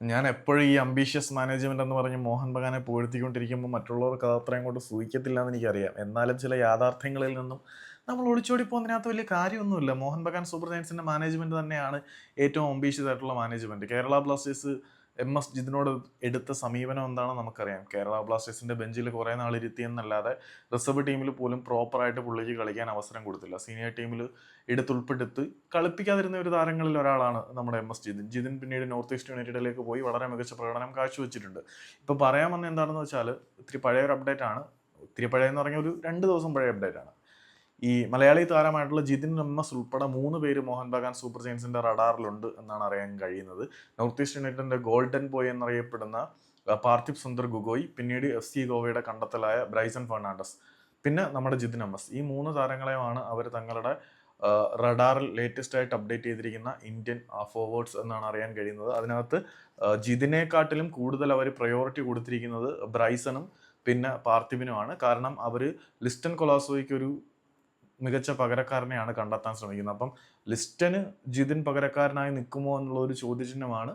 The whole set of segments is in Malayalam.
ഞാൻ എപ്പോഴും ഈ അംബീഷ്യസ് മാനേജ്മെന്റ് എന്ന് പറഞ്ഞ് മോഹൻ ബഗാനെ പുകഴ്ത്തിക്കൊണ്ടിരിക്കുമ്പോൾ മറ്റുള്ളവർക്ക് അത് അത്രയും കൊണ്ട് സൂചിക്കത്തില്ല എന്ന് എനിക്കറിയാം. എന്നാലും ചില യാഥാർത്ഥ്യങ്ങളിൽ നിന്നും നമ്മൾ ഒളിച്ചോടി പോകുന്നതിനകത്ത് വലിയ കാര്യമൊന്നുമില്ല. മോഹൻ ബഗാൻ സൂപ്പർ ജയൻസിന്റെ മാനേജ്മെന്റ് തന്നെയാണ് ഏറ്റവും അംബീഷ്യസ് ആയിട്ടുള്ള management Kerala Blasters M S ജിതിനോട് എടുത്ത സമീപനം എന്താണെന്ന് നമുക്കറിയാം. കേരള ബ്ലാസ്റ്റേഴ്സിന്റെ ബെഞ്ചിൽ കുറേ നാൾ ഇരുത്തിയെന്നല്ലാതെ റിസർവ് ടീമിൽ പോലും പ്രോപ്പറായിട്ട് പുള്ളിക്ക് കളിക്കാൻ അവസരം കൊടുത്തില്ല. സീനിയർ ടീമിൽ എടുത്തുൾപ്പെടുത്ത് കളിപ്പിക്കാതിരുന്ന ഒരു താരങ്ങളിൽ ഒരാളാണ് നമ്മുടെ എം എസ് ജിതിൻ. ജിതിൻ പിന്നീട് നോർത്ത് ഈസ്റ്റ് യുണൈറ്റഡിലേക്ക് പോയി വളരെ മികച്ച പ്രകടനം കാഴ്ചവെച്ചിട്ടുണ്ട്. ഇപ്പോൾ പറയാൻ വന്ന എന്താണെന്ന് വെച്ചാൽ ഇത്തിരി പഴയ ഒരു അപ്ഡേറ്റ് ആണ്. ഇത്തിരി പഴയ എന്ന് പറഞ്ഞാൽ ഒരു രണ്ട് ദിവസം പഴയ അപ്ഡേറ്റ് ആണ്. ഈ മലയാളി താരമായിട്ടുള്ള ജിതിൻ എസ് ഉൾപ്പെടെ മൂന്ന് പേര് മോഹൻ ബഗാൻ സൂപ്പർ ജയൻസിന്റെ റഡാറിലുണ്ട് എന്നാണ് അറിയാൻ കഴിയുന്നത്. നോർത്ത് ഈസ്റ്റ് യുണൈറ്റഡിന്റെ ഗോൾഡൻ ബോയ് എന്നറിയപ്പെടുന്ന പാർത്ഥിബ് സുന്ദർ ഗുഗോയ് പിന്നീട് എഫ് സി ഗോവയുടെ കണ്ടെത്തലായ ബ്രൈസൺ ഫെർണാണ്ടസ് പിന്നെ നമ്മുടെ ജിതിൻ എം ഈ മൂന്ന് താരങ്ങളെയുമാണ് അവർ തങ്ങളുടെ റഡാറിൽ ലേറ്റസ്റ്റ് ആയിട്ട് അപ്ഡേറ്റ് ചെയ്തിരിക്കുന്ന ഇന്ത്യൻ ഫോർവേഡ്സ് എന്നാണ് അറിയാൻ കഴിയുന്നത്. അതിനകത്ത് ജിതിനെക്കാട്ടിലും കൂടുതൽ അവർ പ്രയോറിറ്റി കൊടുത്തിരിക്കുന്നത് ബ്രൈസണും പിന്നെ പാർത്ഥിബിനുമാണ് കാരണം അവർ ലിസ്റ്റൻ കൊലാസോയ്ക്ക് ഒരു മികച്ച പകരക്കാരനെയാണ് കണ്ടെത്താൻ ശ്രമിക്കുന്നത്. അപ്പം ലിസ്റ്റന് ജിതിൻ പകരക്കാരനായി നിൽക്കുമോ എന്നുള്ള ഒരു ചോദ്യചിഹ്നമാണ്.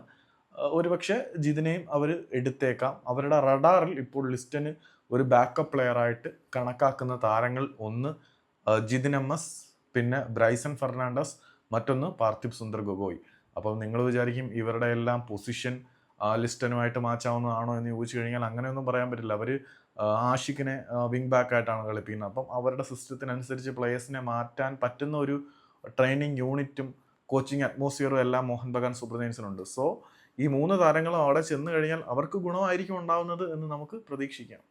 ഒരുപക്ഷെ ജിതിനെയും അവർ എടുത്തേക്കാം. അവരുടെ റഡാറിൽ ഇപ്പോൾ ലിസ്റ്റന് ഒരു ബാക്കപ്പ് പ്ലെയറായിട്ട് കണക്കാക്കുന്ന താരങ്ങൾ ഒന്ന് ജിതിൻ എം എസ് പിന്നെ ബ്രൈസൺ ഫെർണാണ്ടസ് മറ്റൊന്ന് പാർത്ഥിബ് സുന്ദർ ഗൊഗോയ്. അപ്പം നിങ്ങൾ വിചാരിക്കും ഇവരുടെ എല്ലാം പൊസിഷൻ ലിസ്റ്റനുമായിട്ട് മാച്ചാവുന്നതാണോ എന്ന് ചോദിച്ചു കഴിഞ്ഞാൽ അങ്ങനെയൊന്നും പറയാൻ പറ്റില്ല. അവർ ആഷിക്കിനെ വിങ് ബാക്ക് ആയിട്ടാണ് കളിപ്പിക്കുന്നത്. അപ്പം അവരുടെ സിസ്റ്റത്തിനനുസരിച്ച് പ്ലേയേഴ്സിനെ മാറ്റാൻ പറ്റുന്ന ഒരു ട്രെയിനിങ് യൂണിറ്റും കോച്ചിങ് അറ്റ്മോസ്ഫിയറും എല്ലാം മോഹൻ ബഗാൻ സൂപ്പർ സോ ഈ മൂന്ന് താരങ്ങളും അവിടെ ചെന്ന് കഴിഞ്ഞാൽ അവർക്ക് ഗുണമായിരിക്കും ഉണ്ടാവുന്നത് എന്ന് നമുക്ക് പ്രതീക്ഷിക്കാം.